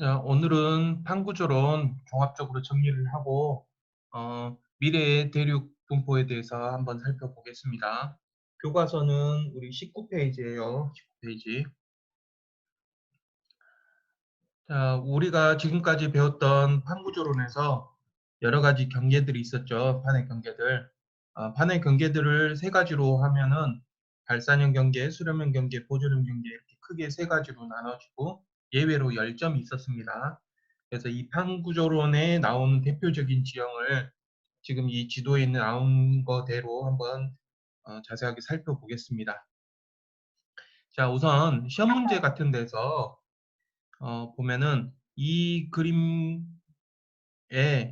자, 오늘은 판구조론 종합적으로 정리를 하고 어, 미래의 대륙 분포에 대해서 한번 살펴보겠습니다. 교과서는 우리 19페이지예요. 19페이지. 자, 우리가 지금까지 배웠던 판구조론에서 여러 가지 경계들이 있었죠. 판의 경계들. 어, 판의 경계들을 세 가지로 하면은 발산형 경계, 수렴형 경계, 보존형 경계 이렇게 크게 세 가지로 나눠지고 예외로 10점이 있었습니다. 그래서 이 판구조론에 나오는 대표적인 지형을 지금 이 지도에 있는 나온 거대로 한번 어, 자세하게 살펴보겠습니다. 자, 우선 시험 문제 같은 데서 어, 보면은 이 그림에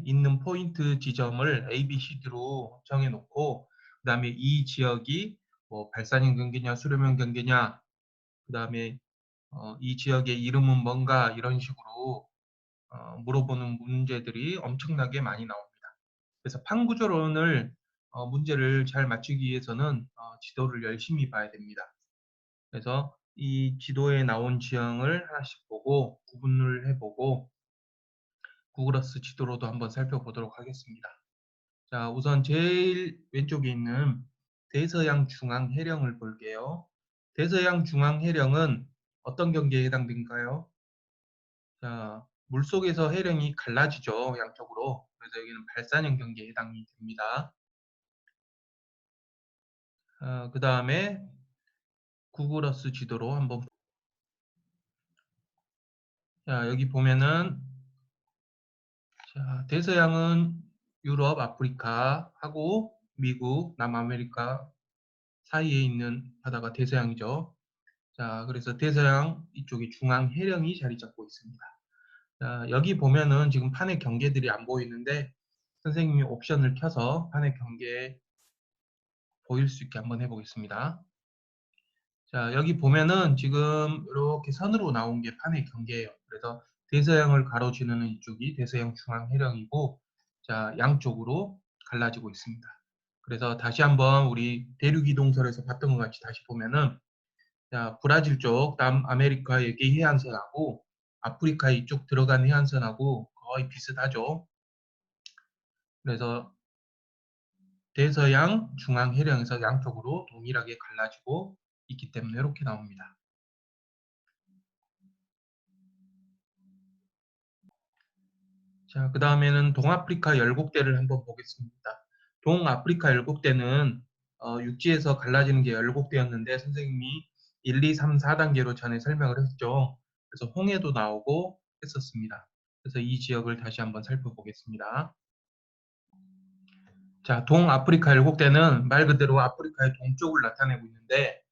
있는 포인트 지점을 A, B, C, D로 정해 놓고 그 다음에 이 지역이 뭐 발산형 경계냐 수렴형 경계냐 그 다음에 어, 이 지역의 이름은 뭔가 이런 식으로 어, 물어보는 문제들이 엄청나게 많이 나옵니다. 그래서 판구조론을 어, 문제를 잘 맞추기 위해서는 어, 지도를 열심히 봐야 됩니다. 그래서 이 지도에 나온 지형을 하나씩 보고 구분을 해보고 구글어스 지도로도 한번 살펴보도록 하겠습니다. 자, 우선 제일 왼쪽에 있는 대서양 중앙 해령을 볼게요. 대서양 중앙 해령은 어떤 경계에 해당된가요? 자, 물속에서 해령이 갈라지죠, 양쪽으로. 그래서 여기는 발산형 경계에 해당이 됩니다. 어, 그 다음에 구글어스 지도로 한번 자, 여기 보면은 자, 대서양은 유럽, 아프리카 하고 미국, 남아메리카 사이에 있는 바다가 대서양이죠. 자, 그래서 대서양 이쪽에 중앙 해령이 자리 잡고 있습니다. 자, 여기 보면은 지금 판의 경계들이 안 보이는데 선생님이 옵션을 켜서 판의 경계 보일 수 있게 한번 해보겠습니다. 자, 여기 보면은 지금 이렇게 선으로 나온 게 판의 경계예요. 그래서 대서양을 가로지르는 이쪽이 대서양 중앙 해령이고 자, 양쪽으로 갈라지고 있습니다. 그래서 다시 한번 우리 대륙 이동설에서 봤던 것 같이 다시 보면은 자, 브라질 쪽 남아메리카의 해안선하고 아프리카 이쪽 들어간 해안선하고 거의 비슷하죠. 그래서 대서양 중앙 해령에서 양쪽으로 동일하게 갈라지고 있기 때문에 이렇게 나옵니다. 자, 그 다음에는 동아프리카 열곡대를 한번 보겠습니다. 동아프리카 열곡대는 어, 육지에서 갈라지는 게 열곡대였는데 선생님이 1, 2, 3, 4단계로 전에 설명을 했죠. 그래서 홍해도 나오고 했었습니다. 그래서 이 지역을 다시 한번 살펴보겠습니다. 자, 동아프리카 열곡대는 말 그대로 아프리카의 동쪽을 나타내고 있는데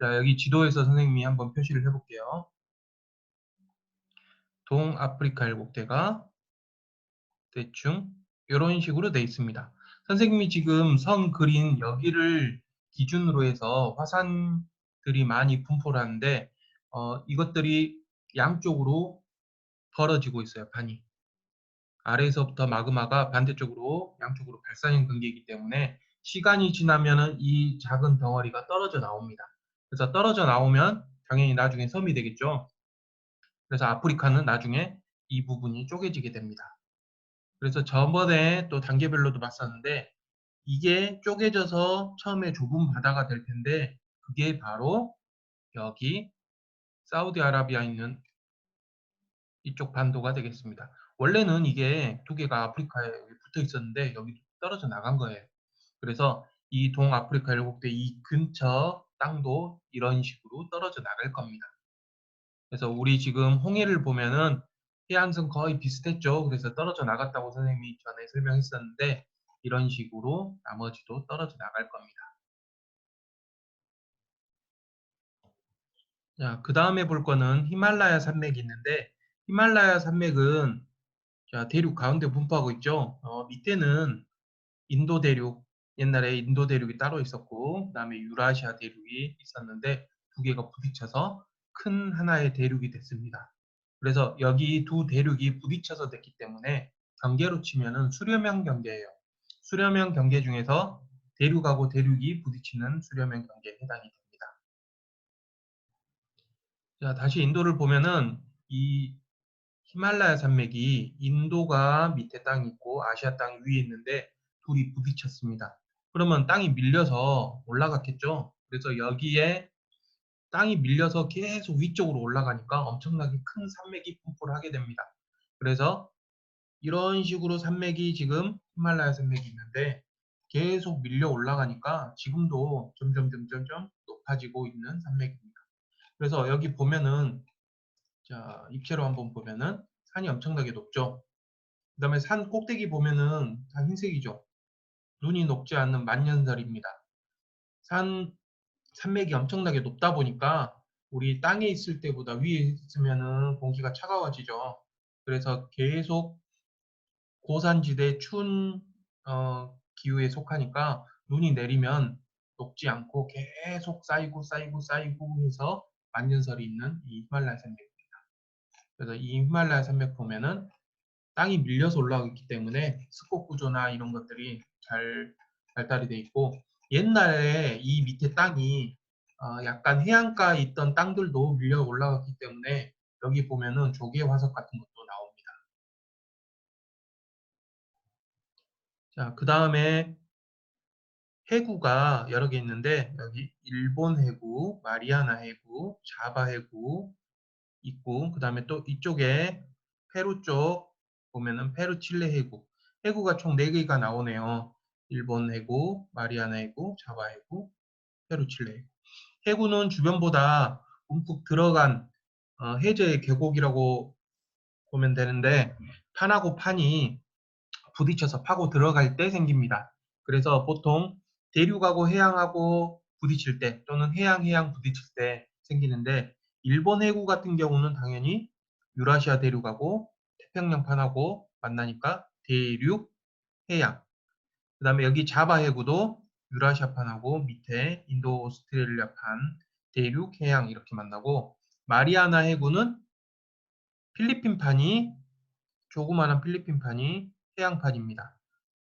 자, 여기 지도에서 선생님이 한번 표시를 해볼게요. 동아프리카 열곡대가 대충 이런 식으로 되어 있습니다. 선생님이 지금 선 그린 여기를 기준으로 해서 화산 들이 많이 분포를 하는데 어, 이것들이 양쪽으로 벌어지고 있어요. 반이. 아래에서부터 마그마가 반대쪽으로 양쪽으로 발산형 근기이기 때문에 시간이 지나면은 이 작은 덩어리가 떨어져 나옵니다. 그래서 떨어져 나오면 당연히 나중에 섬이 되겠죠. 그래서 아프리카는 나중에 이 부분이 쪼개지게 됩니다. 그래서 저번에 또 단계별로도 봤었는데 이게 쪼개져서 처음에 좁은 바다가 될 텐데 그게 바로 여기 사우디아라비아 있는 이쪽 반도가 되겠습니다. 원래는 이게 두 개가 아프리카에 붙어 있었는데 여기 떨어져 나간 거예요. 그래서 이 동아프리카 열곡대 이 근처 땅도 이런 식으로 떨어져 나갈 겁니다. 그래서 우리 지금 홍해를 보면은 해안선 거의 비슷했죠. 그래서 떨어져 나갔다고 선생님이 전에 설명했었는데 이런 식으로 나머지도 떨어져 나갈 겁니다. 자, 그 다음에 볼 거는 히말라야 산맥이 있는데 히말라야 산맥은 자, 대륙 가운데 분포하고 있죠. 어, 밑에는 인도 대륙, 옛날에 인도 대륙이 따로 있었고, 그 다음에 유라시아 대륙이 있었는데 두 개가 부딪혀서 큰 하나의 대륙이 됐습니다. 그래서 여기 두 대륙이 부딪혀서 됐기 때문에 경계로 치면은 수렴형 경계예요. 수렴형 경계 중에서 대륙하고 대륙이 부딪히는 수렴형 경계에 해당이 됩니다. 자, 다시 인도를 보면은 이 히말라야 산맥이 인도가 밑에 땅이 있고 아시아 땅이 위에 있는데 둘이 부딪혔습니다. 그러면 땅이 밀려서 올라갔겠죠. 그래서 여기에 땅이 밀려서 계속 위쪽으로 올라가니까 엄청나게 큰 산맥이 분포를 하게 됩니다. 그래서 이런 식으로 산맥이 지금 히말라야 산맥이 있는데 계속 밀려 올라가니까 지금도 점점 점점점 높아지고 있는 산맥입니다. 그래서 여기 보면은 자 입체로 한번 보면은 산이 엄청나게 높죠. 그 다음에 산 꼭대기 보면은 다 흰색이죠. 눈이 녹지 않는 만년설입니다. 산 산맥이 엄청나게 높다 보니까 우리 땅에 있을 때보다 위에 있으면은 공기가 차가워지죠. 그래서 계속 고산지대 추운 어, 기후에 속하니까 눈이 내리면 녹지 않고 계속 쌓이고 쌓이고 쌓이고 해서 만년설이 있는 이 히말라야 산맥입니다. 그래서 이 히말라야 산맥 보면은 땅이 밀려서 올라가기 때문에 습곡 구조나 이런 것들이 잘 발달이 돼 있고 옛날에 이 밑에 땅이 어, 약간 해안가에 있던 땅들도 밀려 올라갔기 때문에 여기 보면은 조개 화석 같은 것도 나옵니다. 자, 그 다음에 해구가 여러 개 있는데 여기 일본 해구, 마리아나 해구, 자바 해구 있고 그 다음에 또 이쪽에 페루 쪽 보면은 페루 칠레 해구 해구가 총 4개가 나오네요. 일본 해구, 마리아나 해구, 자바 해구, 페루 칠레 해구 해구는 주변보다 움푹 들어간 어, 해저의 계곡이라고 보면 되는데 판하고 판이 부딪혀서 파고 들어갈 때 생깁니다. 그래서 보통 대륙하고 해양하고 부딪힐 때 또는 해양 해양 부딪힐 때 생기는데 일본 해구 같은 경우는 당연히 유라시아 대륙하고 태평양판하고 만나니까 대륙 해양 그 다음에 여기 자바 해구도 유라시아판하고 밑에 인도 오스트레일리아판 대륙 해양 이렇게 만나고 마리아나 해구는 필리핀판이 조그마한 필리핀판이 해양판입니다.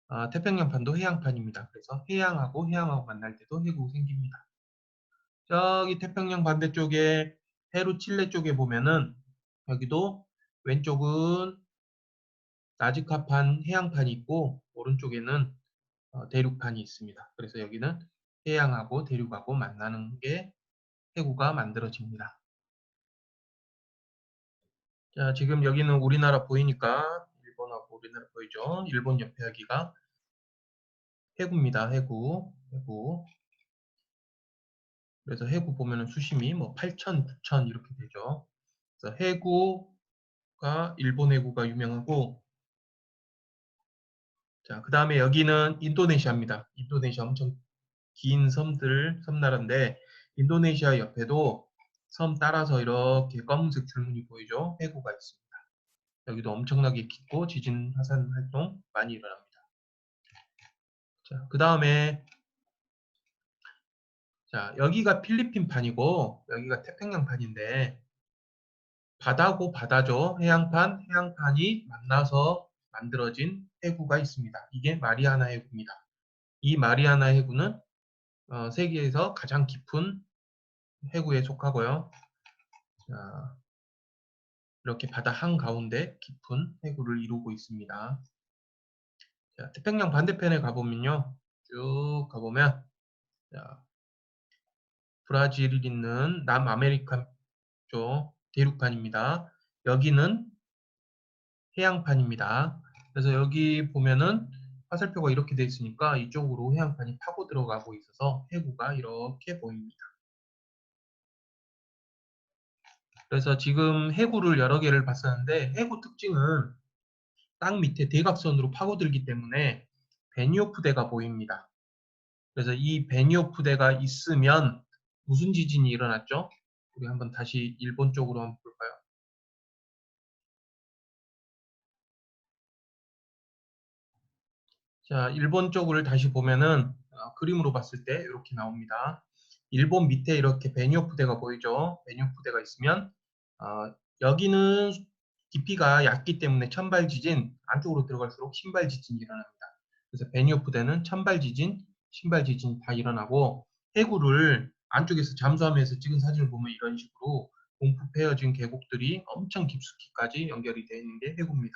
어, 태평양판도 해양판입니다. 그래서 해양하고 해양하고 만날 때도 해구 생깁니다. 저기 태평양 반대쪽에 페루 칠레 쪽에 보면은 여기도 왼쪽은 나즈카판 해양판이 있고 오른쪽에는 어, 대륙판이 있습니다. 그래서 여기는 해양하고 대륙하고 만나는 게 해구가 만들어집니다. 자, 지금 여기는 우리나라 보이니까 우리나라 보이죠? 일본 옆에 여기가 해구입니다. 해구. 해구. 그래서 해구 보면은 수심이 뭐 8천, 9천 이렇게 되죠. 그래서 해구가 일본 해구가 유명하고 자, 그 다음에 여기는 인도네시아입니다. 인도네시아 엄청 긴 섬들, 섬나라인데 인도네시아 옆에도 섬 따라서 이렇게 검은색 줄무늬 보이죠? 해구가 있습니다. 여기도 엄청나게 깊고 지진 화산 활동 많이 일어납니다. 자, 그 다음에 자, 여기가 필리핀판이고 여기가 태평양판인데 바다고 바다죠. 해양판, 해양판이 만나서 만들어진 해구가 있습니다. 이게 마리아나 해구입니다. 이 마리아나 해구는 어, 세계에서 가장 깊은 해구에 속하고요. 자, 이렇게 바다 한가운데 깊은 해구를 이루고 있습니다. 자, 태평양 반대편에 가보면요. 쭉 가보면 자, 브라질이 있는 남아메리카 쪽 대륙판입니다. 여기는 해양판입니다. 그래서 여기 보면은 화살표가 이렇게 되어 있으니까 이쪽으로 해양판이 파고 들어가고 있어서 해구가 이렇게 보입니다. 그래서 지금 해구를 여러 개를 봤었는데 해구 특징은 땅 밑에 대각선으로 파고들기 때문에 베니오프대가 보입니다. 그래서 이 베니오프대가 있으면 무슨 지진이 일어났죠? 우리 한번 다시 일본 쪽으로 한번 볼까요? 자, 일본 쪽을 다시 보면은 어, 그림으로 봤을 때 이렇게 나옵니다. 일본 밑에 이렇게 베니오프대가 보이죠? 베니오프대가 있으면 어, 여기는 깊이가 얕기 때문에 천발 지진, 안쪽으로 들어갈수록 신발 지진이 일어납니다. 그래서 베니오프대는 천발 지진, 신발 지진 다 일어나고 해구를 안쪽에서 잠수하면서 찍은 사진을 보면 이런 식으로 헤어진 계곡들이 엄청 깊숙이까지 연결이 되어 있는 게 해구입니다.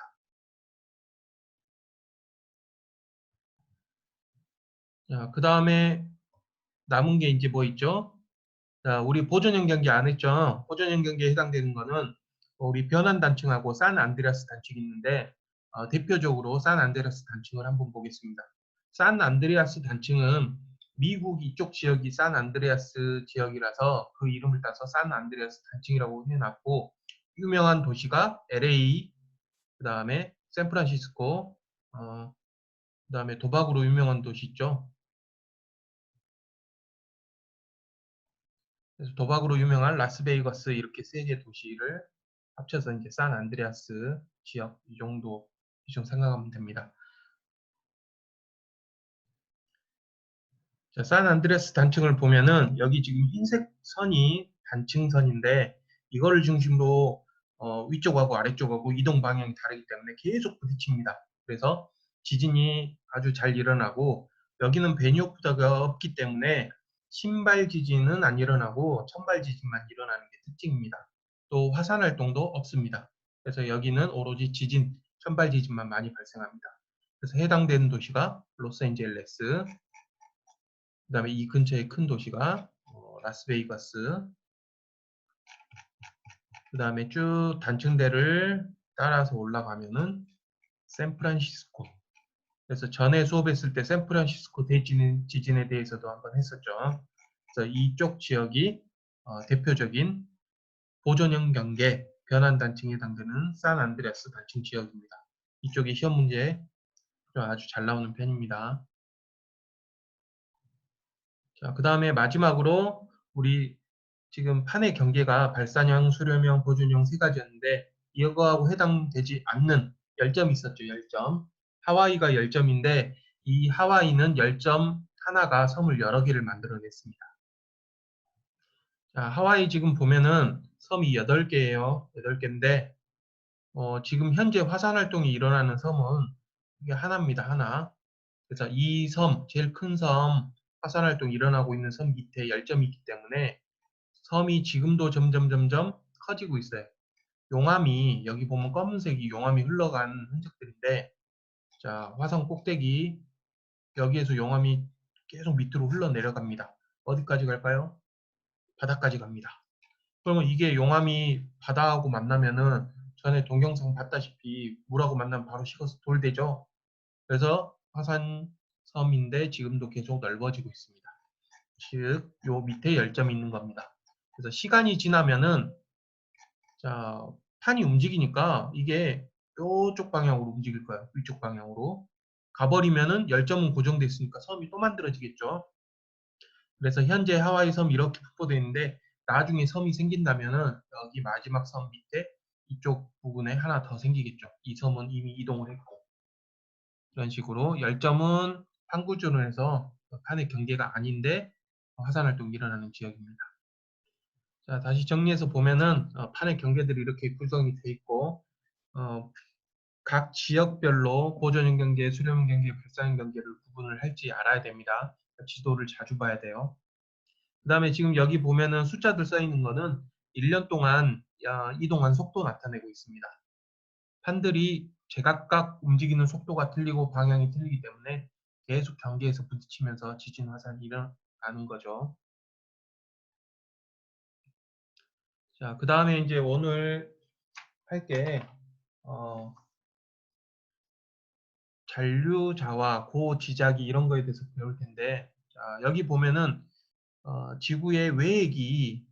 자, 그 다음에 남은 게 이제 뭐 있죠? 자, 우리 보존형 경계 안 했죠? 보존형 경계에 해당되는 거는 우리 변환 단층하고 산 안드레아스 단층이 있는데 어, 대표적으로 산 안드레아스 단층을 한번 보겠습니다. 산 안드레아스 단층은 미국 이쪽 지역이 산 안드레아스 지역이라서 그 이름을 따서 산 안드레아스 단층이라고 해놨고 유명한 도시가 LA, 그 다음에 샌프란시스코, 어, 그 다음에 도박으로 유명한 도시 있죠. 그래서 도박으로 유명한 라스베이거스 이렇게 세 개 도시를 합쳐서 이제 산 안드레아스 지역 이 정도 좀 생각하면 됩니다. 자, 산 안드레아스 단층을 보면은 여기 지금 흰색 선이 단층선인데 이거를 중심으로 어, 위쪽하고 아래쪽하고 이동 방향이 다르기 때문에 계속 부딪힙니다. 그래서 지진이 아주 잘 일어나고 여기는 베니오프다가 없기 때문에 신발 지진은 안 일어나고 천발 지진만 일어나는 게 특징입니다. 또 화산 활동도 없습니다. 그래서 여기는 오로지 지진, 천발 지진만 많이 발생합니다. 그래서 해당되는 도시가 로스앤젤레스, 그 다음에 이 근처에 큰 도시가 어, 라스베이거스, 그 다음에 쭉 단층대를 따라서 올라가면은 샌프란시스코. 그래서 전에 수업했을 때 샌프란시스코 대지진 지진에 대해서도 한번 했었죠. 그래서 이쪽 지역이 어, 대표적인 보존형 경계 변환 단층에 해당되는 산 안드레아스 단층 지역입니다. 이쪽이 시험 문제 아주 잘 나오는 편입니다. 자, 그 다음에 마지막으로 우리 지금 판의 경계가 발산형, 수렴형, 보존형 세 가지였는데 이거하고 해당되지 않는 10점이 있었죠. 10점. 하와이가 10점인데 이 하와이는 10점 하나가 섬을 여러 개를 만들어냈습니다. 자, 하와이 지금 보면은 섬이 8개예요. 8개인데 어, 지금 현재 화산 활동이 일어나는 섬은 이게 하나입니다. 하나. 그래서 이 섬, 제일 큰 섬, 화산 활동이 일어나고 있는 섬 밑에 10점이 있기 때문에 섬이 지금도 점점 점점 커지고 있어요. 용암이 여기 보면 검은색이 용암이 흘러간 흔적들인데 자 화성 꼭대기 여기에서 용암이 계속 밑으로 흘러내려갑니다. 어디까지 갈까요? 바다까지 갑니다. 그러면 이게 용암이 바다하고 만나면은 전에 동영상 봤다시피 물하고 만나면 바로 식어서 돌되죠. 그래서 화산 섬인데 지금도 계속 넓어지고 있습니다. 즉, 요 밑에 열점이 있는 겁니다. 그래서 시간이 지나면은 자 판이 움직이니까 이게 요쪽 방향으로 움직일 거예요. 위쪽 방향으로. 가버리면은 열점은 고정돼 있으니까 섬이 또 만들어지겠죠. 그래서 현재 하와이 섬 이렇게 확보되어 있는데 나중에 섬이 생긴다면은 여기 마지막 섬 밑에 이쪽 부분에 하나 더 생기겠죠. 이 섬은 이미 이동을 했고 이런 식으로 열점은 항구조로 해서 판의 경계가 아닌데 화산 활동이 일어나는 지역입니다. 자, 다시 정리해서 보면은 어, 판의 경계들이 이렇게 구성이 되어 있고 어, 각 지역별로 보존형 경계, 수렴형 경계, 발산형 경계를 구분을 할지 알아야 됩니다. 지도를 자주 봐야 돼요. 그 다음에 지금 여기 보면은 숫자들 써 있는 거는 1년 동안 이동한 속도 나타내고 있습니다. 판들이 제각각 움직이는 속도가 틀리고 방향이 틀리기 때문에 계속 경계에서 부딪히면서 지진 화산이 일어나는 거죠. 자, 그 다음에 이제 오늘 할게 어, 잔류자와 고지자기 이런 거에 대해서 배울 텐데 자, 여기 보면은 어, 지구의 외액이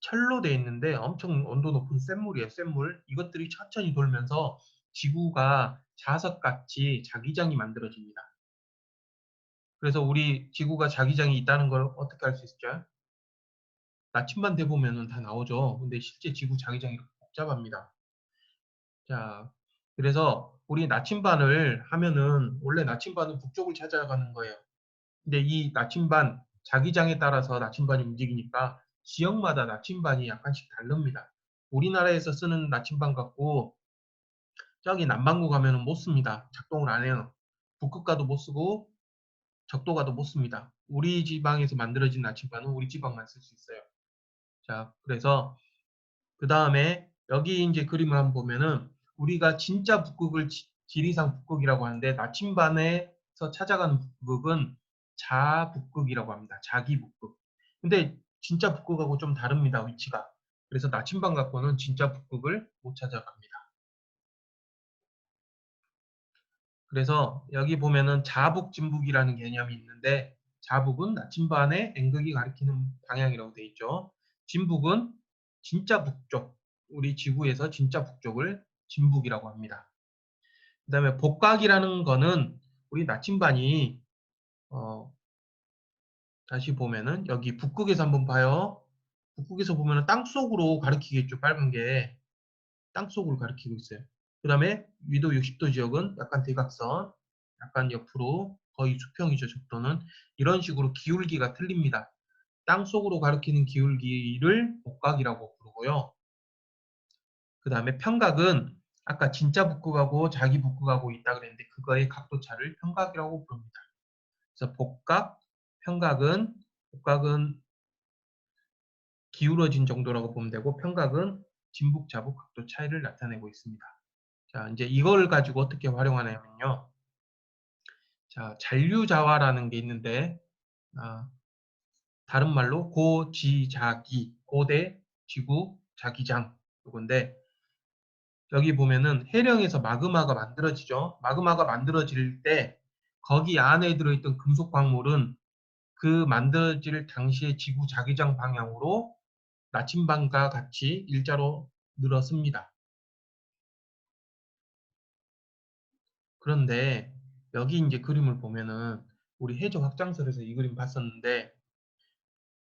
철로 되어 있는데 엄청 온도 높은 샘물이에요. 샘물. 이것들이 천천히 돌면서 지구가 자석같이 자기장이 만들어집니다. 그래서 우리 지구가 자기장이 있다는 걸 어떻게 알 수 있죠? 나침반 대보면은 다 나오죠. 근데 실제 지구 자기장이 복잡합니다. 자, 그래서 우리 나침반을 하면은 원래 나침반은 북쪽을 찾아가는 거예요. 근데 이 나침반 자기장에 따라서 나침반이 움직이니까 지역마다 나침반이 약간씩 다릅니다. 우리나라에서 쓰는 나침반 같고 저기 남반구 가면은 못 씁니다. 작동을 안 해요. 북극 가도 못 쓰고 적도 가도 못 씁니다. 우리 지방에서 만들어진 나침반은 우리 지방만 쓸 수 있어요. 자, 그래서 그 다음에 여기 이제 그림을 한번 보면은 우리가 진짜 북극을 지, 지리상 북극이라고 하는데 나침반에서 찾아가는 북극은 자북극이라고 합니다. 자기 북극. 근데 진짜 북극하고 좀 다릅니다. 위치가. 그래서 나침반 갖고는 진짜 북극을 못 찾아갑니다. 그래서 여기 보면은 자북 진북이라는 개념이 있는데 자북은 나침반의 N극이 가리키는 방향이라고 되어 있죠. 진북은 진짜 북쪽, 우리 지구에서 진짜 북쪽을 진북이라고 합니다. 그 다음에 복각이라는 거는 우리 나침반이 어, 다시 보면은 여기 북극에서 한번 봐요. 북극에서 보면은 땅속으로 가리키겠죠. 빨간 게 땅속으로 가리키고 있어요. 그 다음에 위도 60도 지역은 약간 대각선, 약간 옆으로 거의 수평이죠. 적도는 이런 식으로 기울기가 틀립니다. 땅속으로 가리키는 기울기를 복각이라고 부르고요. 그 다음에 평각은 아까 진짜 북극하고 자기 북극하고 있다 그랬는데 그거의 각도 차를 평각이라고 부릅니다. 그래서 복각, 평각은 복각은 기울어진 정도라고 보면 되고 평각은 진북, 자북 각도 차이를 나타내고 있습니다. 자, 이제 이걸 가지고 어떻게 활용하냐면요. 자, 잔류 자화라는 게 있는데 아, 다른 말로 고지자기, 고대 지구 자기장 이건데 여기 보면은 해령에서 마그마가 만들어지죠. 마그마가 만들어질 때 거기 안에 들어있던 금속 광물은 그 만들어질 당시의 지구 자기장 방향으로 나침반과 같이 일자로 늘었습니다. 그런데 여기 이제 그림을 보면은 우리 해저 확장설에서 이 그림 봤었는데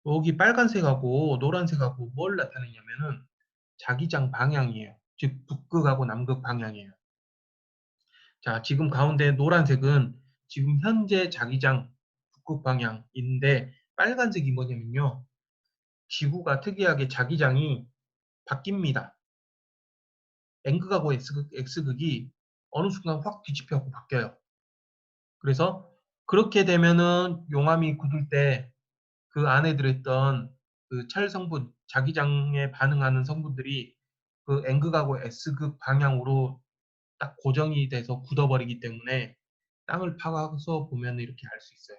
여기 빨간색하고 노란색하고 뭘 나타내냐면은 자기장 방향이에요. 즉 북극하고 남극 방향이에요. 자, 지금 가운데 노란색은 지금 현재 자기장 북극 방향인데 빨간색이 뭐냐면요. 지구가 특이하게 자기장이 바뀝니다. N극하고 X극, X극이 어느 순간 확 뒤집혀갖고 바뀌어요. 그래서 그렇게 되면은 용암이 굳을 때 그 안에 들어있던 그철 성분, 자기장에 반응하는 성분들이 그 N극하고 S극 방향으로 딱 고정이 돼서 굳어버리기 때문에 땅을 파가서 보면 이렇게 알 수 있어요.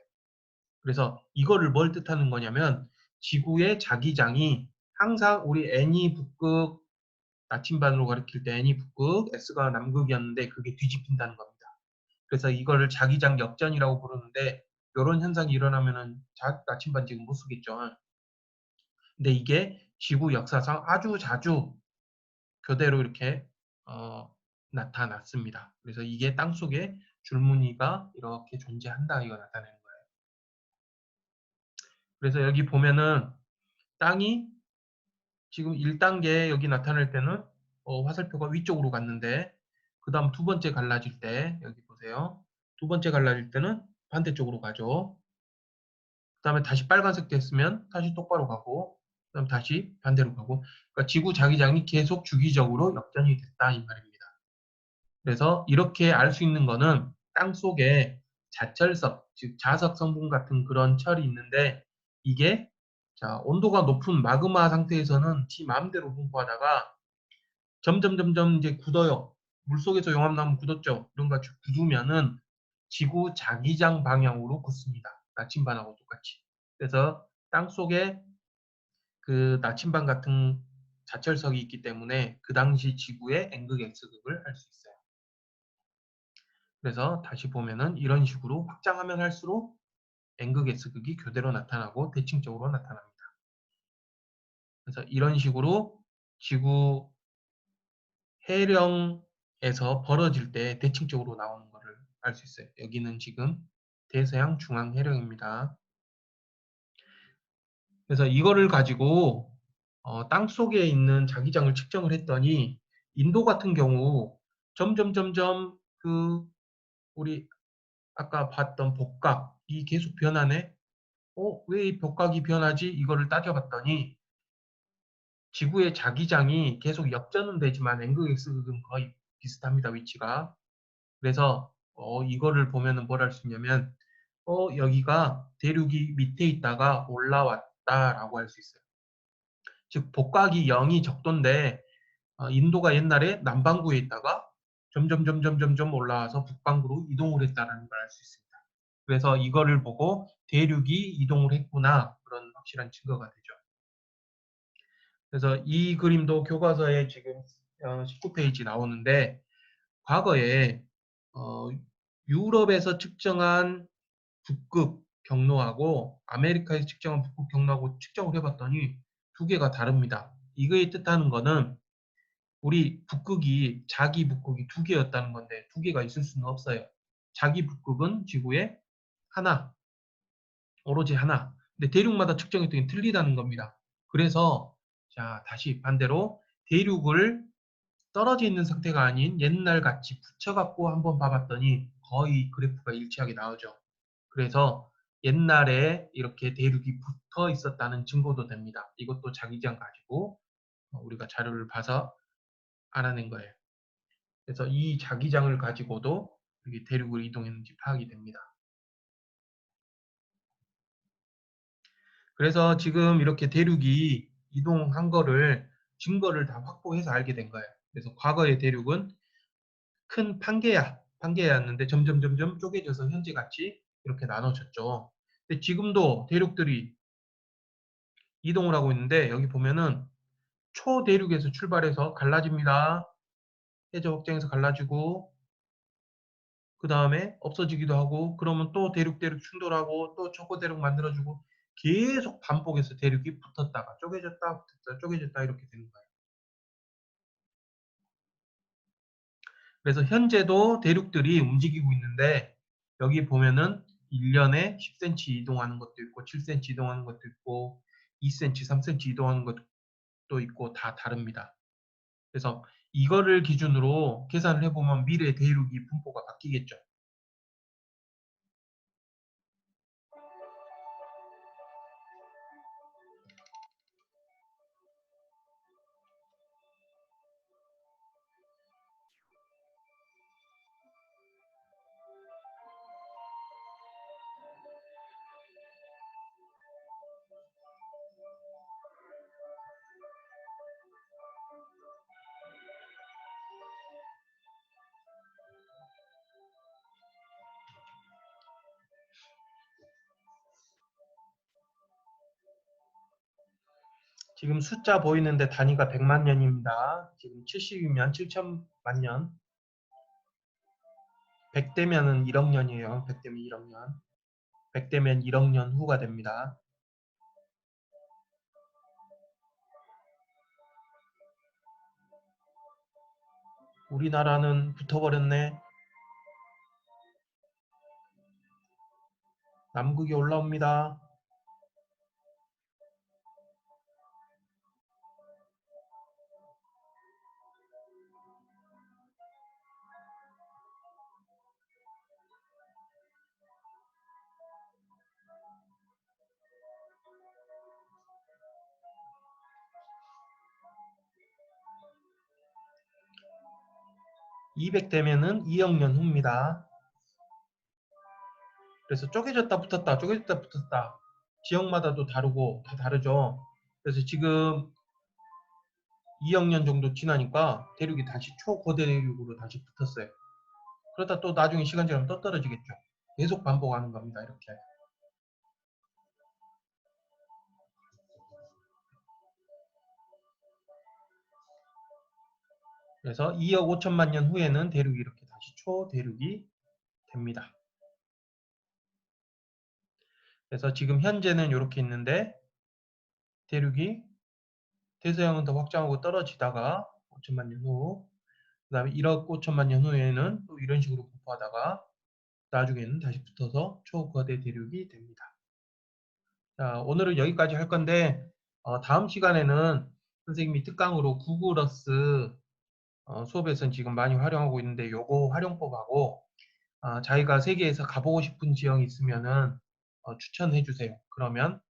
그래서 이거를 뭘 뜻하는 거냐면 지구의 자기장이 항상 우리 N이 북극, 나침반으로 가리킬 때 N이 북극, S가 남극이었는데 그게 뒤집힌다는 겁니다. 그래서 이거를 자기장 역전이라고 부르는데 이런 현상이 일어나면은 자, 나침반 지금 못 쓰겠죠. 근데 이게 지구 역사상 아주 자주 교대로 이렇게 어, 나타났습니다. 그래서 이게 땅 속에 줄무늬가 이렇게 존재한다 이거 나타내는 거예요. 그래서 여기 보면은 땅이 지금 1단계 여기 나타낼 때는 어, 화살표가 위쪽으로 갔는데 그 다음 두 번째 갈라질 때 여기 보세요. 두 번째 갈라질 때는 반대쪽으로 가죠. 그 다음에 다시 빨간색 됐으면 다시 똑바로 가고 그 다음 다시 반대로 가고 그러니까 지구 자기장이 계속 주기적으로 역전이 됐다 이 말입니다. 그래서 이렇게 알 수 있는 거는 땅 속에 자철석, 즉 자석 성분 같은 그런 철이 있는데 이게 자 온도가 높은 마그마 상태에서는 지 마음대로 분포하다가 점점 점점 이제 굳어요. 물속에서 용암나무 굳었죠. 이런 거 굳으면은 지구 자기장 방향으로 굳습니다. 나침반하고 똑같이. 그래서 땅 속에 그 나침반 같은 자철석이 있기 때문에 그 당시 지구의 N극 X극을 할 수 있어요. 그래서 다시 보면은 이런 식으로 확장하면 할수록 N극 S극이 교대로 나타나고 대칭적으로 나타납니다. 그래서 이런 식으로 지구 해령에서 벌어질 때 대칭적으로 나오는 것을 알 수 있어요. 여기는 지금 대서양 중앙 해령입니다. 그래서 이거를 가지고 어, 땅 속에 있는 자기장을 측정을 했더니 인도 같은 경우 점점 점점 그 우리 아까 봤던 복각이 계속 변하네. 어, 왜 이 복각이 변하지? 이거를 따져봤더니 지구의 자기장이 계속 역전은 되지만 X극은 거의 비슷합니다. 위치가. 그래서 어, 이거를 보면은 뭘 할 수 있냐면 어, 여기가 대륙이 밑에 있다가 올라왔다 라고 할 수 있어요. 즉 복각이 0이 적도인데 어, 인도가 옛날에 남반구에 있다가 점점 점점 점점 올라와서 북반구로 이동을 했다는 걸 알 수 있습니다. 그래서 이거를 보고 대륙이 이동을 했구나 그런 확실한 증거가 되죠. 그래서 이 그림도 교과서에 지금 19페이지 나오는데 과거에 어, 유럽에서 측정한 북극 경로하고 아메리카에서 측정한 북극 경로하고 측정을 해봤더니 두 개가 다릅니다. 이거의 뜻하는 거는 우리 북극이 자기 북극이 두 개였다는 건데 두 개가 있을 수는 없어요. 자기 북극은 지구에 하나, 오로지 하나. 근데 대륙마다 측정했더니 틀리다는 겁니다. 그래서 자 다시 반대로 대륙을 떨어져 있는 상태가 아닌 옛날 같이 붙여갖고 한번 봐봤더니 거의 그래프가 일치하게 나오죠. 그래서 옛날에 이렇게 대륙이 붙어 있었다는 증거도 됩니다. 이것도 자기장 가지고 우리가 자료를 봐서 알아낸 거예요. 그래서 이 자기장을 가지고도 이게 대륙을 이동했는지 파악이 됩니다. 그래서 지금 이렇게 대륙이 이동한 거를 증거를 다 확보해서 알게 된 거예요. 그래서 과거의 대륙은 큰 판게야, 판게야였는데 점점 점점 쪼개져서 현재 같이 이렇게 나눠졌죠. 근데 지금도 대륙들이 이동을 하고 있는데 여기 보면은 초대륙에서 출발해서 갈라집니다. 해저 확장에서 갈라지고 그 다음에 없어지기도 하고 그러면 또 대륙 대륙 충돌하고 또 초고 대륙 만들어주고 계속 반복해서 대륙이 붙었다가 쪼개졌다 붙었다 쪼개졌다 이렇게 되는 거예요. 그래서 현재도 대륙들이 움직이고 있는데 여기 보면은 1년에 10cm 이동하는 것도 있고 7cm 이동하는 것도 있고 2cm, 3cm 이동하는 것도 있고 다 다릅니다. 그래서 이거를 기준으로 계산을 해보면 미래 대륙이 분포가 바뀌겠죠. 지금 숫자 보이는데 단위가 100만 년입니다. 지금 70이면 7천만 년. 100대면은 1억 년이에요. 100대면 1억 년. 100대면 1억 년 후가 됩니다. 우리나라는 붙어버렸네. 남극이 올라옵니다. 200대면은 2억 년 후입니다. 그래서 쪼개졌다 붙었다 쪼개졌다 붙었다 지역마다도 다르고 다 다르죠. 그래서 지금 2억 년 정도 지나니까 대륙이 다시 초거대 대륙으로 다시 붙었어요. 그러다 또 나중에 시간 지나면 또 떨어지겠죠. 계속 반복하는 겁니다. 이렇게. 그래서 2억 5천만 년 후에는 대륙이 이렇게 다시 초대륙이 됩니다. 그래서 지금 현재는 이렇게 있는데 대륙이 대서양은 더 확장하고 떨어지다가 5천만 년 후, 그 다음에 1억 5천만 년 후에는 또 이런 식으로 분포하다가 나중에는 다시 붙어서 초거대 대륙이 됩니다. 자, 오늘은 여기까지 할 건데 어, 다음 시간에는 선생님이 특강으로 구글어스 어, 수업에서는 지금 많이 활용하고 있는데 요거 활용법하고 어, 자기가 세계에서 가보고 싶은 지형이 있으면은 어, 추천해 주세요. 그러면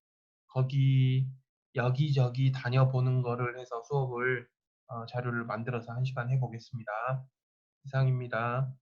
거기 여기저기 다녀보는 거를 해서 수업을 어, 자료를 만들어서 한 시간 해보겠습니다. 이상입니다.